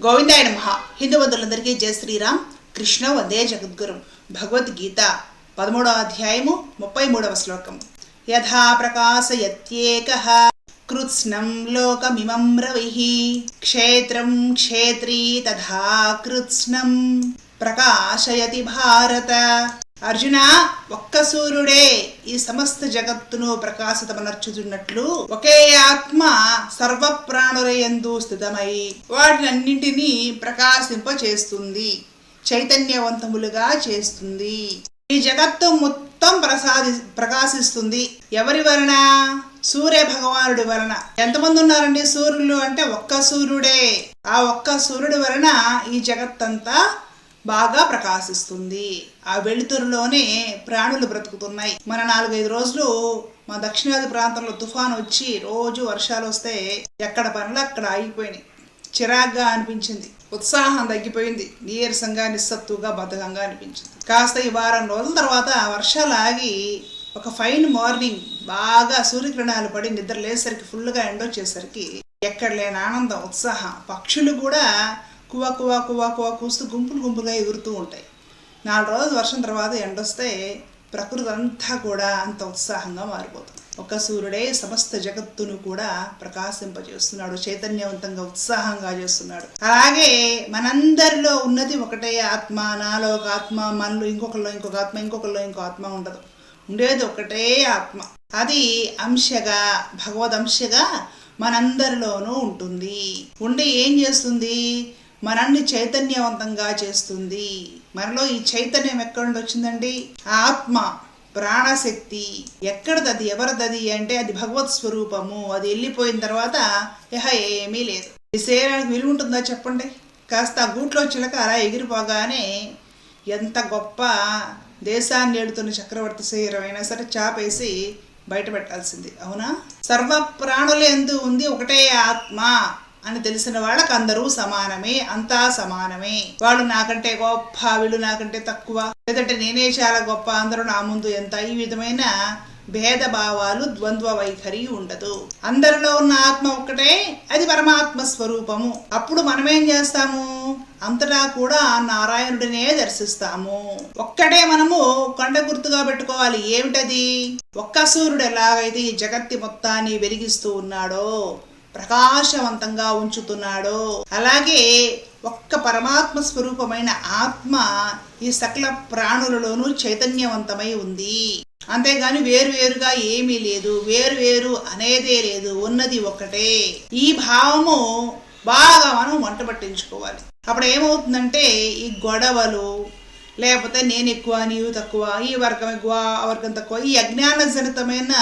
గోవిందాయ నమ. హిందూ బంధువులందరికీ జయ శ్రీరామ్. కృష్ణ వందే జగద్గురు. భగవద్గీత పదమూడవ అధ్యాయము ముప్పై మూడవ శ్లోకం. యథా ప్రకాశయత్యేక. కృత్స్నం లోకమిమం రవి. క్షేత్రం క్షేత్రీ తథా కృత్స్నం. ప్రకాశయతి భారత. అర్జున ఒక్క సూర్యుడే ఈ సమస్త జగత్తును ప్రకాశితమనర్చుతున్నట్లు ఒకే ఆత్మ సర్వ ప్రాణులయందు స్థితమై వాటినన్నింటినీ ప్రకాశింపచేస్తుంది చైతన్యవంతములుగా చేస్తుంది. ఈ జగత్తు మొత్తం ప్రసాది ప్రకాశిస్తుంది. ఎవరి వలన? సూర్య భగవానుడి వలన. ఎంతమంది ఉన్నారండి సూర్యులు? అంటే ఒక్క సూర్యుడే. ఆ ఒక్క సూర్యుడి వలన ఈ జగత్తంతా బాగా ప్రకాశిస్తుంది. ఆ వెలుతురులోనే ప్రాణులు బ్రతుకుతున్నాయి. మన నాలుగైదు రోజులు మా దక్షిణాది ప్రాంతంలో తుఫాన్ వచ్చి రోజు వర్షాలు వస్తే ఎక్కడ పనులు అక్కడ ఆగిపోయినాయి. చిరాగ్గా అనిపించింది. ఉత్సాహం తగ్గిపోయింది. నీరసంగా నిస్సత్తుగా బద్ధకంగా అనిపించింది. కాస్త ఈ వారం రోజుల తర్వాత వర్షాలు ఆగి ఒక ఫైన్ మార్నింగ్ బాగా సూర్యకిరణాలు పడి నిద్ర లేసరికి ఫుల్గా ఎండొచ్చేసరికి ఎక్కడ లేని ఆనందం ఉత్సాహం. పక్షులు కూడా కువ కువా కువా కువా కూస్తూ గుంపులు గుంపులుగా ఎగురుతూ ఉంటాయి. నాలుగు రోజులు వర్షం తర్వాత ఎండొస్తే ప్రకృతి అంతా కూడా అంత ఉత్సాహంగా మారిపోతుంది. ఒక సూర్యుడే సమస్త జగత్తును కూడా ప్రకాశింపజేస్తున్నాడు చైతన్యవంతంగా ఉత్సాహంగా చేస్తున్నాడు. అలాగే మనందరిలో ఉన్నది ఒకటే ఆత్మ నాలో ఒక ఆత్మ మనలో ఇంకొకరిలో ఇంకొక ఆత్మ ఇంకొకరిలో ఇంకో ఆత్మ ఉండదు. ఉండేది ఒకటే ఆత్మ. అది అంశగా భగవద్ అంశగా మనందరిలోనూ ఉంటుంది. ఉండి ఏం చేస్తుంది? మనల్ని చైతన్యవంతంగా చేస్తుంది. మనలో ఈ చైతన్యం ఎక్కడి నుండి వచ్చిందండి? ఆత్మ ప్రాణశక్తి. ఎక్కడదది ఎవరిదది అంటే అది భగవత్ స్వరూపము. అది వెళ్ళిపోయిన తర్వాత ఇహ ఏమీ లేదు. ఈ శరీరానికి విలువ ఉంటుందా చెప్పండి? కాస్త ఆ గూట్లో చిలక అలా ఎగిరిపోగానే ఎంత గొప్ప దేశాన్ని ఏడుతున్న చక్రవర్తి శరీరం అయినా సరే చాపేసి బయట పెట్టాల్సింది. అవునా? సర్వ ప్రాణులు ఎందు ఉంది ఒకటే ఆత్మ. అని తెలిసిన వాళ్ళకి అందరూ సమానమే అంతా సమానమే. వాళ్ళు నాకంటే గొప్ప వీళ్ళు నాకంటే తక్కువ. లేదంటే నేనే చాలా గొప్ప అందరూ నా ముందు ఎంత? ఈ విధమైన భేదభావాలు ద్వంద్వ వైఖరి ఉండదు. అందరిలో ఉన్న ఆత్మ ఒక్కటే అది పరమాత్మ స్వరూపము. అప్పుడు మనమేం చేస్తాము? అంతటా కూడా నారాయణుడినే దర్శిస్తాము. ఒక్కటే మనము కొండ గుర్తుగా పెట్టుకోవాలి. ఏమిటది? ఒక్క సూర్యుడు ఎలాగైతే ఈ జగత్తి మొత్తాన్ని వెలిగిస్తూ ఉన్నాడో ప్రకాశవంతంగా ఉంచుతున్నాడో. అలాగే ఒక్క పరమాత్మ స్వరూపమైన ఆత్మ ఈ సకల ప్రాణులలోనూ చైతన్యవంతమై ఉంది. అంతేగాని వేరువేరుగా ఏమీ లేదు. వేరువేరు అనేదే లేదు. ఉన్నది ఒకటే. ఈ భావము బాగా మనం వంట పట్టించుకోవాలి. అప్పుడు ఏమవుతుందంటే ఈ గొడవలు లేకపోతే నేను ఎక్కువ నీవు తక్కువ ఈ వర్గం ఎక్కువ ఆ వర్గం తక్కువ ఈ అజ్ఞానజనితమైన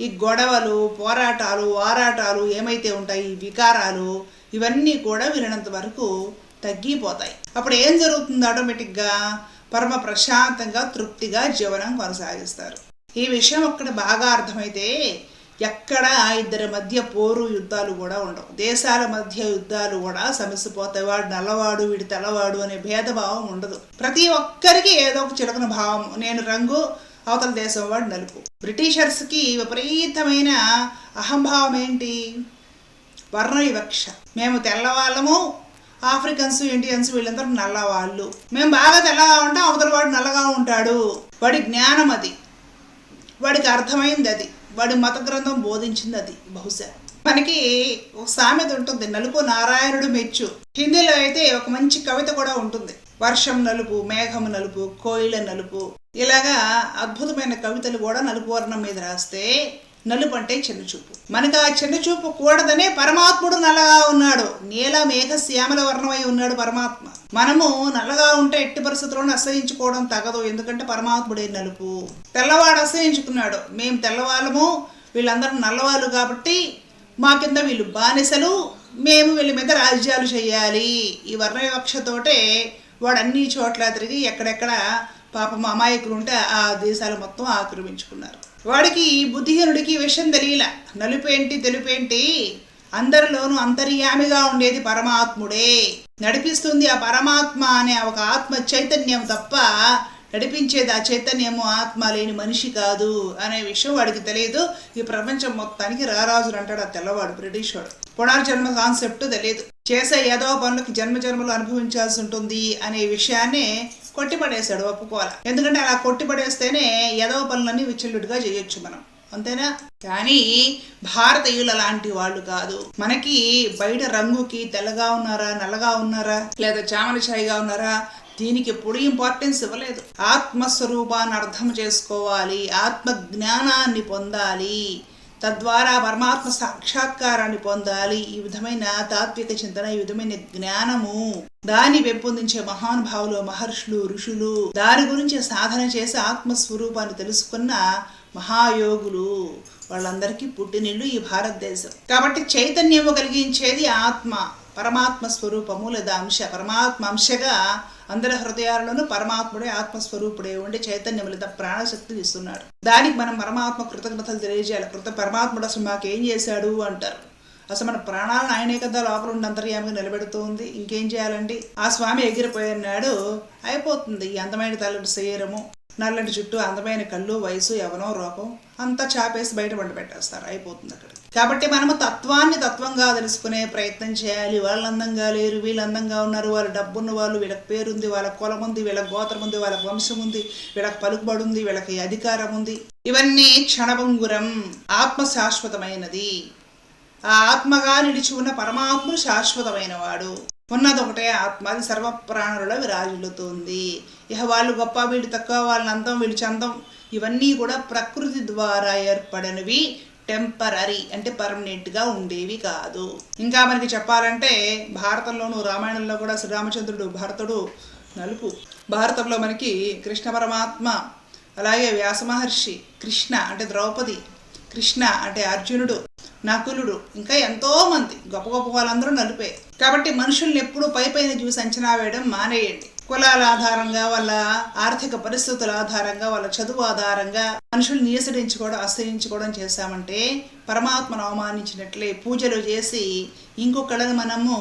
ఈ గొడవలు పోరాటాలు ఆరాటాలు ఏమైతే ఉంటాయి ఈ వికారాలు ఇవన్నీ కూడా వినంత వరకు తగ్గిపోతాయి. అప్పుడు ఏం జరుగుతుంది? ఆటోమేటిక్గా పరమ ప్రశాంతంగా తృప్తిగా జీవనం కొనసాగిస్తారు. ఈ విషయం అక్కడ బాగా అర్థమైతే ఎక్కడ ఇద్దరి మధ్య పోరు యుద్ధాలు కూడా ఉండవు. దేశాల మధ్య యుద్ధాలు కూడా సమసిపోతాయి. వాడు నల్లవాడు వీడి తెల్లవాడు అనే భేదభావం ఉండదు. ప్రతి ఒక్కరికి ఏదో ఒక చిలకన భావం. నేను రంగు అవతల దేశం వాడు నలుపు. బ్రిటిషర్స్కి విపరీతమైన అహంభావం ఏంటి? వర్ణ వివక్ష మేము తెల్లవాళ్ళము ఆఫ్రికన్స్ ఇండియన్స్ వీళ్ళందరూ నల్లవాళ్ళు. మేము బాగా తెల్లగా ఉంటాం అవతల వాడు నల్లగా ఉంటాడు. వాడి జ్ఞానం అది. వాడికి అర్థమైంది అది. వాడి మత గ్రంథం బోధించింది అది బహుశా. మనకి ఒక సామెత ఉంటుంది నలుపు నారాయణుడు మెచ్చు. హిందీలో అయితే ఒక మంచి కవిత కూడా ఉంటుంది. వర్షం నలుపు మేఘం నలుపు కోయిల నలుపు. ఇలాగా అద్భుతమైన కవితలు కూడా నలుపు వర్ణం మీద రాస్తే నలుపు అంటే చిన్నచూపు. మనకు ఆ చిన్నచూపు కూడదనే పరమాత్ముడు నల్లగా ఉన్నాడు. నీల మేఘ శ్యామల వర్ణమై ఉన్నాడు పరమాత్మ. మనము నల్లగా ఉంటే ఎట్టి పరిస్థితుల్లోనూ అసహించుకోవడం తగదు. ఎందుకంటే పరమాత్ముడే నలుపు. తెల్లవాడు అసహించుకున్నాడు. మేము తెల్లవాళ్ళము వీళ్ళందరూ నల్లవాళ్ళు కాబట్టి మా కింద వీళ్ళు బానిసలు. మేము వీళ్ళ మీద రాజ్యాలు చేయాలి. ఈ వర్ణ వివక్షతోటే వాడు అన్ని చోట్ల తిరిగి ఎక్కడెక్కడ పాపం అమాయకులు ఉంటే ఆ దేశాలు మొత్తం ఆక్రమించుకున్నారు. వాడికి బుద్ధిహీనుడికి విషయం తెలియల. నలుపేంటి తెలుపేంటి? అందరిలోనూ అంతర్యామిగా ఉండేది పరమాత్ముడే. నడిపిస్తుంది ఆ పరమాత్మ అనే ఒక ఆత్మ చైతన్యం తప్ప నడిపించేది ఆ చైతన్యము ఆత్మ లేని మనిషి కాదు అనే విషయం వాడికి తెలియదు. ఈ ప్రపంచం మొత్తానికి రారాజులు అంటాడు ఆ తెల్లవాడు బ్రిటిష్ వాడు పునర్జన్మ కాన్సెప్ట్ తెలియదు. చేసే ఏదో పనులకి జన్మ జన్మలు అనుభవించాల్సి ఉంటుంది అనే విషయాన్ని కొట్టిపడేశాడు ఒప్పుకోవాలి ఎందుకంటే అలా కొట్టిపడేస్తేనే ఏదో పనులన్నీ విచ్చలుడిగా చేయొచ్చు మనం. అంతేనా? కానీ భారతీయులు అలాంటి వాళ్ళు కాదు. మనకి బయట రంగుకి తెల్లగా ఉన్నారా నల్లగా ఉన్నారా లేదా చామల ఛాయిగా ఉన్నారా దీనికి ఎప్పుడు ఇంపార్టెన్స్ ఇవ్వలేదు. ఆత్మస్వరూపాన్ని అర్థం చేసుకోవాలి ఆత్మ జ్ఞానాన్ని పొందాలి. తద్వారా పరమాత్మ సాక్షాత్కారాన్ని పొందాలి. ఈ విధమైన తాత్విక చింతన ఈ విధమైన జ్ఞానము దాన్ని పెంపొందించే మహానుభావులు మహర్షులు ఋషులు దాని గురించి సాధన చేసి ఆత్మస్వరూపాన్ని తెలుసుకున్న మహాయోగులు వాళ్ళందరికీ పుట్టినిల్లు ఈ భారతదేశం. కాబట్టి చైతన్యము కలిగించేది ఆత్మ. పరమాత్మ స్వరూపము లేదా అంశ పరమాత్మ అంశగా అందరి హృదయాల్లోనూ పరమాత్ముడే ఆత్మస్వరూపుడే ఉండి చైతన్యం లేదా ప్రాణశక్తిని ఇస్తున్నాడు. దానికి మనం పరమాత్మ కృతజ్ఞతలు తెలియజేయాలి. కృత పరమాత్ముడు అసలు మాకేం చేశాడు అంటారు. అసలు మన ప్రాణాలను ఆయనే కదా లోపల ఉండి అంతర్యామిగా నిలబెడుతూ ఉంది ఇంకేం చేయాలండి? ఆ స్వామి ఎగిరిపోయినాడు. అయిపోతుంది ఈ అందమైన తల్లి శరీరము. నల్లటి చుట్టూ అందమైన కళ్ళు వయసు యవనం రూపం అంతా చాపేసి బయట వండి పెట్టేస్తారు. అయిపోతుంది అక్కడ కాబట్టి మనము తత్వాన్ని తత్వంగా తెలుసుకునే ప్రయత్నం చేయాలి. వాళ్ళు అందంగా లేరు వీళ్ళు అందంగా ఉన్నారు వాళ్ళు డబ్బున్న వాళ్ళు వీళ్ళకి పేరుంది వాళ్ళ కులం ఉంది వీళ్ళకి గోత్రం ఉంది వాళ్ళకి వంశం ఉంది వీళ్ళకి పలుకుబడి ఉంది వీళ్ళకి అధికారం ఉంది ఇవన్నీ క్షణభంగురం ఆత్మ శాశ్వతమైనది ఆ ఆత్మగా నిలిచి ఉన్న పరమాత్ముడు శాశ్వతమైన వాడు ఉన్నది ఒకటే ఆత్మ అది సర్వ ప్రాణులలో విరాజులుతుంది ఇక వాళ్ళు గొప్ప వీళ్ళు తక్కువ వాళ్ళ అందం వీళ్ళు చందం ఇవన్నీ కూడా ప్రకృతి ద్వారా ఏర్పడినవి. టెంపరీ అంటే పర్మనెంట్గా ఉండేవి కాదు. ఇంకా మనకి చెప్పాలంటే భారతంలోను రామాయణంలో కూడా శ్రీరామచంద్రుడు భరతుడు నలుపు. భారతంలో మనకి కృష్ణ పరమాత్మ అలాగే వ్యాస మహర్షి కృష్ణ అంటే ద్రౌపది కృష్ణ అంటే అర్జునుడు నకులుడు ఇంకా ఎంతో మంది గొప్ప గొప్ప వాళ్ళందరూ నలిపే. కాబట్టి మనుషుల్ని ఎప్పుడూ పై పైన చూసి అంచనా వేయడం మానేయండి. కులాల ఆధారంగా వాళ్ళ ఆర్థిక పరిస్థితుల ఆధారంగా వాళ్ళ చదువు ఆధారంగా మనుషులు నియసరించుకోవడం ఆశ్రయించుకోవడం చేశామంటే పరమాత్మను అవమానించినట్లే పూజలు చేసి ఇంకొకళ్ళని మనము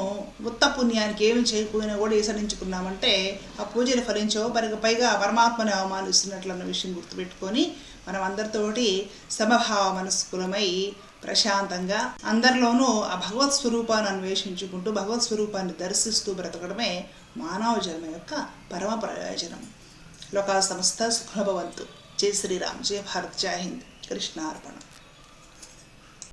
ఉత్త పుణ్యానికి ఏమి చేయకపోయినా కూడా ఈసరించుకున్నామంటే ఆ పూజలు ఫలించవు మనకు పైగా పరమాత్మని అవమానిస్తున్నట్లు అన్న విషయం గుర్తుపెట్టుకొని మనం అందరితోటి సమభావ మనస్కులమై ప్రశాంతంగా అందరిలోనూ ఆ భగవత్ స్వరూపాన్ని అన్వేషించుకుంటూ భగవత్ స్వరూపాన్ని దర్శిస్తూ బ్రతకడమే మానవ జన్మ యొక్క పరమ ప్రయోజనం. లోకా సంస్థ సుఖభవంతు జై శ్రీరామ్. జయ భారత్. జై హింద్. కృష్ణార్పణ.